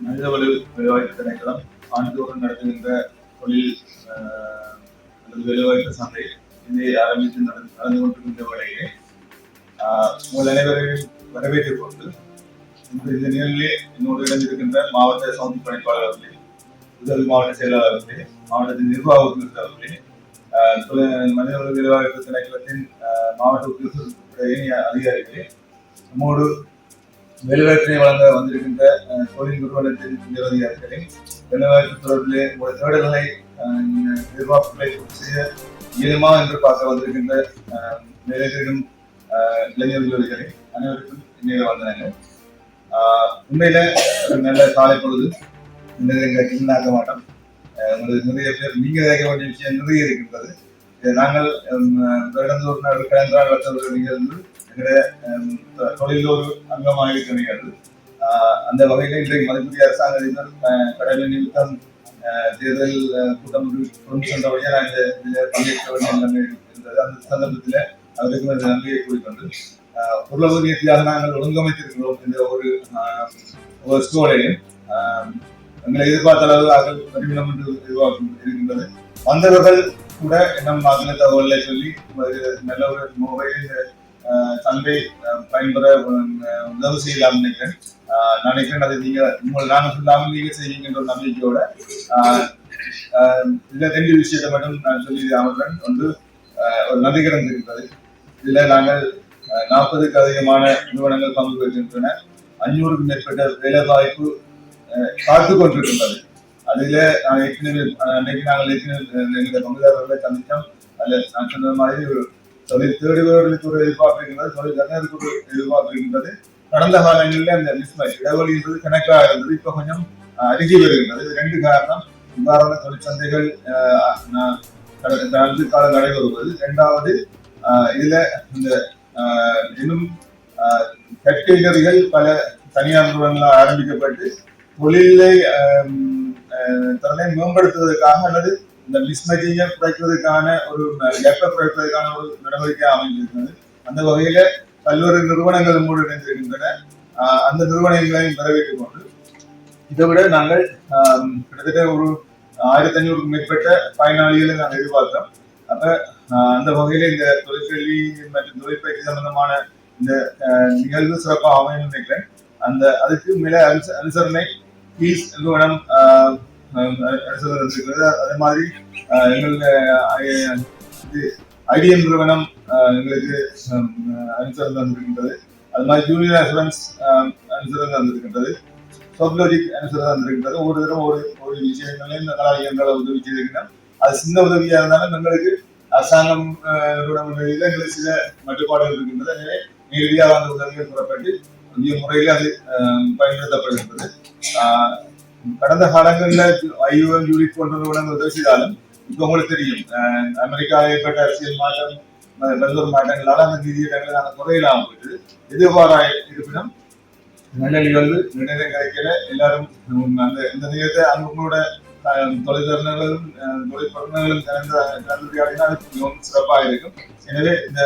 மனிதவள வேலைவாய்ப்பு திணைக்களம் ஆண்டுதோறும் நடத்துகின்ற தொழில் அல்லது வேலைவாய்ப்பு சந்தை இதை ஆரம்பித்து நடந்து நடந்து கொண்டிருக்கின்ற வேளையிலே ஆஹ், உங்கள் அனைவரையும் வரவேற்றுக் கொண்டு இன்று இந்த நிலையிலே என்னோடு இணைந்திருக்கின்ற மாவட்ட சவுண்ட் பணிப்பாளர் அவர்களே உதவி மாவட்ட செயலாளர் அவர்களே மாவட்டத்தின் நிர்வாக உறுப்பினர் அவர்களே ஆஹ், தொழில் மனிதவள வேலைவாய்ப்பு திணைக்களத்தின் ஆஹ், மாவட்ட உத்தியோகத்தர் அதிகாரிகளே நம்மோடு வேலைவாய்ப்பினை வழங்க வந்திருக்கின்ற தொழில் நிறுவனத்தின் நிர்வாகிகளே வேலைவாய்ப்பு தொடர்பிலே உங்கள் தேடல்களை அஹ், செய்ய இயலுமா என்று பார்க்க வந்திருக்கின்ற அஹ், வேலை தேடும் இளைஞர் நிர்வாகிகளே அனைவருக்கும் இணைய வந்தனங்கள் உண்மையில ஒரு நல்ல காலை பொழுது இந்த எங்களுக்கு வீணாக்க மாட்டோம். உங்களுக்கு நிறைய பேர் நீங்க கேட்க வேண்டிய விஷயம் நிறைய இருக்கின்றது. இதை நாங்கள் வருடந்தோறு நாள் கடந்த நாள் வச்சவர்கள் நிகழ்ந்து எங்களுடைய தொழில் ஒரு அங்கமாக இருக்க அந்த வகையில் இன்றைக்கு மதிப்புரிய அரசாங்கத்தினர் கடமை நிமித்தம் தேர்தல் கூட்டம் கொண்டு வழியாக நான் இந்த இதில் பங்கேற்க வேண்டிய நிலைமை இருந்தது அந்த சந்தர்ப்பத்தில் அவருக்கு இந்த நன்றியை கூறிக்கொண்டு ஆஹ், பொருளாதார ரீதியாக நாங்கள் ஒழுங்கமைத்திருக்கிறோம் இந்த ஒரு ஒரு சூழலையும் எங்களை எதிர்பார்த்த அளவு அவர்கள் பரிமிடம் என்று எதிர்பார்க்கும் இருக்கின்றது. வந்தவர்கள் கூட நம் அதில் தகவலை சொல்லி நல்ல ஒரு மொபைல் சந்தை பயன்பெற அஹ், உதவி செய்யலாம் நினைக்கிறேன். நினைக்கிறேன் அதை நீங்க உங்களை நாங்கள் சொல்லாமல் நீங்க செய்வீங்கன்ற ஒரு நம்பிக்கையோட அஹ், இதுல ரெண்டு விஷயத்தை மட்டும் நான் சொல்லி அமர்றேன் ஒன்று ஒரு நதிகரம் இருக்கிறது இதுல நாங்கள் நாற்பதுக்கு அதிகமான நிறுவனங்கள் பங்கு பெறுகின்றன அஞ்சூறுக்கும் மேற்பட்ட வேலை வாய்ப்பு காத்து கொண்டிருக்கின்றது. அதுல நான் ஏற்கனவே அன்னைக்கு நாங்கள் ஏற்கனவே எங்களுடைய பங்குதாரர்களை சந்தித்தோம். அதுல நான் சொன்ன மாதிரி ஒரு தொழில் தேடுபவர்களுக்கு ஒரு எதிர்பார்ப்பு தொழில் தரகருக்கு ஒரு எதிர்பார்ப்பு இருக்கின்றது கடந்த காலங்களில் அந்த மிஸ்மேட்ச் இடைவெளி என்பது கணக்காக இருந்தது. இப்போ கொஞ்சம் அருகி வருகின்றது. இது ரெண்டு காரணம். இவ்வாறான தொழிற்சந்தைகள் அஹ், கடந்த காலம் நடைபெறுவது. இரண்டாவது இதுல இந்த இன்னும் ஃபேக்டரிகள் பல தனியார் நிறுவனங்களால் ஆரம்பிக்கப்பட்டு தொழிலை தன்னை மேம்படுத்துவதற்காக அல்லது இந்த மிஸ்மேச்சிங்கை குறைக்கிறதுக்கான ஒரு கேப்பை குறைப்பதற்கான ஒரு நடவடிக்கை அமைந்திருக்கிறது. அந்த வகையில பல்வேறு நிறுவனங்கள் மூடு இணைந்திருக்கின்றன அந்த நிறுவனங்களையும் வரவேற்றுக் கொண்டு இதை விட நாங்கள் ஆஹ் கிட்டத்தட்ட ஒரு ஆயிரத்தி ஐநூறுக்கும் மேற்பட்ட பயனாளிகளை நாங்கள் எதிர்பார்த்தோம். அப்ப அந்த வகையில இந்த தொழிற்கல்வி மற்றும் தொழிற்பயிற்சி சம்பந்தமான இந்த நிகழ்வு சிறப்பாக அமையும் நினைக்கிறேன். அந்த அதுக்கு மேல அனுசரணை ஃபீஸ் நிறுவனம் ஆஹ் இருக்கிறது அதே மாதிரி ஆஹ் எங்களுடைய ஐடிஎம் நிறுவனம் எங்களுக்கு ஹம், அனுசரணை வந்திருக்கின்றது அது மாதிரி ஜூனியர் அசூரன்ஸ் அனுசரணை தந்திருக்கின்றது. சோப்லோஜிக் அனுசரணை தந்திருக்கின்றது. ஒரு தரம் ஒரு ஒரு விஷயங்களையும் இந்த கலாவியங்களை உதவி செய்திருக்கிறோம் அது சின்ன உதவியாக இருந்தாலும் எங்களுக்கு அரசாங்கம் நிறுவனங்களில் எங்களுக்கு சில மட்டுப்பாடுகள் இருக்கின்றது. எனவே நேரடியாக அந்த உதவிகள் புறப்பட்டு புதிய முறையில் அது பயன்படுத்தப்படுகின்றது. கடந்த காலங்களில் ஐஓஎம் யூனிட் போன்ற நிறுவனங்கள் உதவி செய்தாலும் இப்போ உங்களுக்கு தெரியும். அஹ் அமெரிக்காவில் ஏற்பட்ட அரசியல் மாற்றம் அஹ் பல்வேறு மாற்றங்களால் அந்த நிதியிடங்களை நாங்கள் குறையிலாமல் போயிட்டு எதிர்பாரா இருப்பினும் நல்ல நிகழ்வு நினைவு கிடைக்கல எல்லாரும் அந்த இந்த நேரத்தை அவங்களோட அஹ், தொழில்தரர்களும் அஹ், கலந்து கலந்துரையாடினால் மிகவும் சிறப்பாக இருக்கும். எனவே இந்த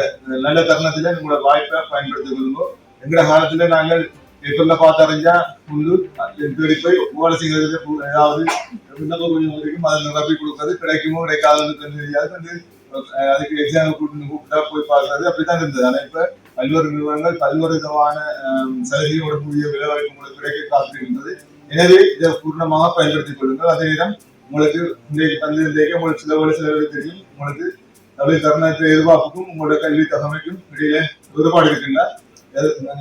நல்ல தருணத்தில் உங்களோட வாய்ப்பை பயன்படுத்திக் கொள்ளுங்க எங்கட காலத்துல நாங்கள் பேப்பர்ல பார்த்து அறிஞ்சா முன்பு தேடி போய் வேலை செய்யறது ஏதாவது விண்ணப்பம் கொஞ்சம் வரைக்கும் அதை நிரப்பி கொடுக்கறது கிடைக்குமோ கிடைக்காதுன்னு தெரியாது வந்து அதுக்கு எக்ஸாம் கூப்பிட்டு கூப்பிட்டா போய் பார்க்கறது அப்படித்தான் இருந்தது ஆனா இப்ப பல்வேறு நிறுவனங்கள் பல்வேறு விதமான சலுகையோட கூடிய விலைவாய்ப்பு உங்களுக்கு கிடைக்க காத்திருக்கின்றது எனவே இதை பூர்ணமாக பயன்படுத்திக் கொள்ளுங்கள் அதே நேரம் உங்களுக்கு இன்றைக்கு தந்து இன்றைக்கு உங்களுக்கு சில வேலை செலவு தெரியும் உங்களுக்கு தொழில் தருணத்தை எதிர்பார்ப்புக்கும் உங்களோட கல்வி தகமைக்கும் இடையில வேறுபாடு இருக்கின்றார்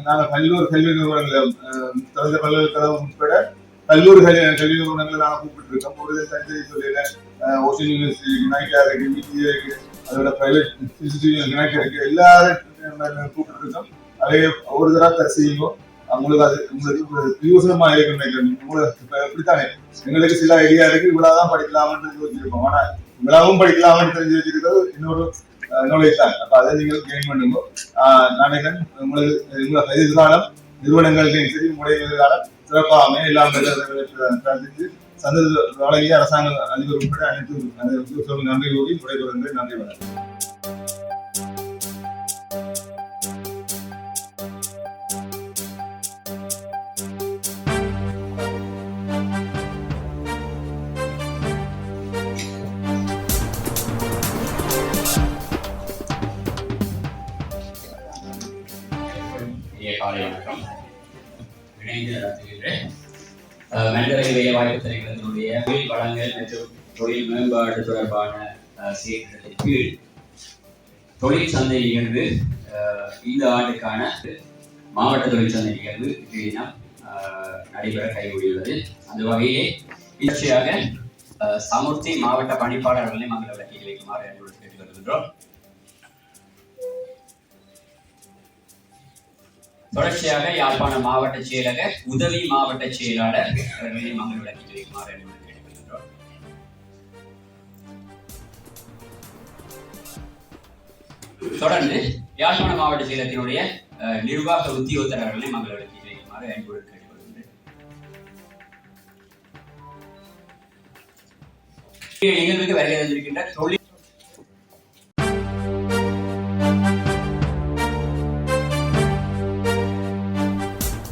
நாங்கள் பல்வேறு கல்வி நிறுவனங்களும் அஹ், திறந்த பல்கலைக்கழகம் உட்பட பல்வேறு கல்வி கல்வி நிறுவனங்களை நாங்கள் கூப்பிட்டுருக்கோம். ஒரு தனித்தனி சொல்லியில ஓஷன் யூனிவர்சிட்டி யுனைடா இருக்கு விடிஏ இருக்கு அதோட பிரைவேட் இன்ஸ்டிடியூஷன் யுனைடா இருக்கு எல்லாரும் கூப்பிட்டுருக்கோம். அதே ஒரு தடவை செய்யுங்க உங்களுக்கு அது உங்களுக்கு ஒரு பிரயோசனமா இருக்குன்னு உங்களுக்கு இப்ப எப்படித்தானே எங்களுக்கு சில ஐடியா இருக்கு இவ்வளவுதான் படிக்கலாம்னு யோசிச்சிருப்போம் ஆனா இவ்வளவும் படிக்கலாம்னு தெரிஞ்சு வச்சிருக்கிறது இன்னொரு நுழைத்தாங்க அப்ப அதை நீங்கள் கெயின் பண்ணுங்க. ஆஹ் உங்களுக்கு உங்களை எதிர்காலம் நிறுவனங்கள்லையும் சரி உங்களுடைய எதிர்காலம் சிறப்பாக அமைய எல்லாம் பிரார்த்தித்து சந்தது வழங்கிய அரசாங்க அதிபர் உட்பட அனைத்து நன்றி கூறி விடைபெறுகிறேன். நன்றி வணக்கம். காலை வணக்கம் இணைந்து நடத்துகின்ற அஹ், மனிதவள வேலைவாய்ப்பு திணைக்களத்தினுடைய தொழில் வளங்கள் மற்றும் தொழில் மேம்பாடு தொடர்பான சீர்திருத்தத்தின் கீழ் தொழில் சந்தை நிகழ்வு இந்த ஆண்டுக்கான மாவட்ட தொழில் சந்தை நிகழ்வு இன்றைய தினம் நடைபெற கைகூடியுள்ளது. அந்த வகையிலே தொடர்ச்சியாக அஹ், சமுர்த்தி மாவட்ட பணிப்பாளர்களை மங்கள விளக்கில் வைக்குமாறு அன்போடு கேட்டுக்கொள்கின்றோம் தொடர்ச்சியாக யாழ்ப்பாண மாவட்ட செயலக உதவி மாவட்ட செயலாளர் அவர்களை மங்கள விளக்கில் வைக்குமாறு கேட்டுக்கொள்கின்றோம் தொடர்ந்து யாழ்ப்பாண மாவட்ட செயலகத்தினுடைய நிர்வாக உத்தியோகத்தரர்களை மகள் விளக்கி வைக்குமாறு அன்போடு கேட்டுக்கொள்கின்றேன். நிகழ்வுக்கு வருகை தந்திருக்கின்ற தொழில்